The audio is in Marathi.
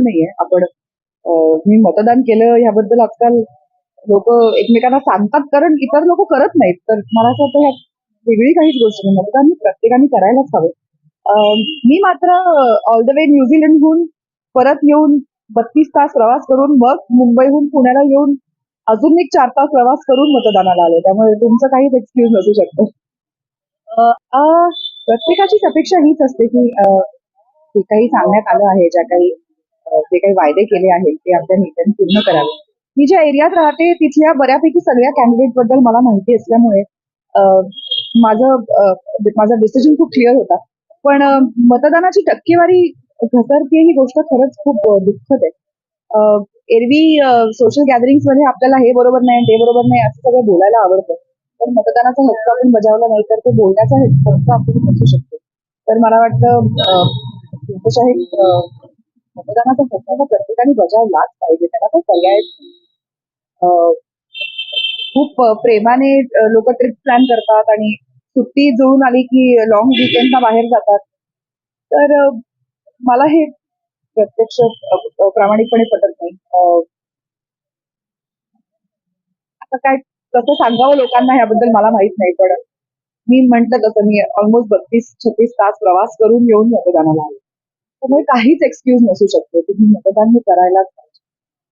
नाहीये. आपण मी मतदान केलं ह्याबद्दल आजकाल लोक एकमेकांना सांगतात कारण इतर लोक करत नाहीत. तर मला असं वाटतं ह्या वेगळी काहीच गोष्ट नाही. मतदान प्रत्येकाने करायलाच हवं. मी मात्र ऑल द वे न्यूझीलंडहून परत येऊन बत्तीस तास प्रवास करून मग मुंबईहून पुण्याला येऊन अजून एक चार तास प्रवास करून मतदानाला आले. त्यामुळे तुमचं काहीच एक्सक्यूज नसू शकतं. प्रत्येकाचीच अपेक्षा हीच असते की जे काही सांगण्यात आलं आहे ज्या काही जे काही वायदे केले आहेत ते आपल्या नेत्यांनी पूर्ण करावे. मी ज्या एरियात राहते तिथल्या बऱ्यापैकी सगळ्या कॅन्डिडेटबद्दल मला माहिती असल्यामुळे माझं माझा डिसिजन खूप क्लिअर होता. पण मतदानाची टक्केवारी घसरते ही गोष्ट खरंच खूप दुःखद आहे. एरवी सोशल गॅदरिंगमध्ये आपल्याला हे बरोबर नाही ते बरोबर नाही असं सगळं बोलायला आवडतं. पण मतदानाचा हक्क आपण बजावला नाही तर तो बोलण्याचा हक्क आपण बसू शकतो. तर मला वाटतं लोकशाही मतदानाचा हक्क हा प्रत्येकाने बजावलाच पाहिजे. त्याला काही पर्याय नाही. खूप प्रेमाने लोक ट्रिप प्लॅन करतात आणि सुट्टी जुळून आली की लॉंग विकेंडला बाहेर जातात. तर मला हे प्रत्यक्ष प्रामाणिकपणे पटत नाही. आता काय कसं सांगावं लोकांना ह्याबद्दल मला माहीत नाही पण मी म्हंटल तसं मी ऑलमोस्ट बत्तीस छत्तीस तास प्रवास करून येऊन मतदानाला आले. त्यामुळे काहीच एक्सक्यूज नसू शकतो. तुम्ही मतदान हे करायलाच पाहिजे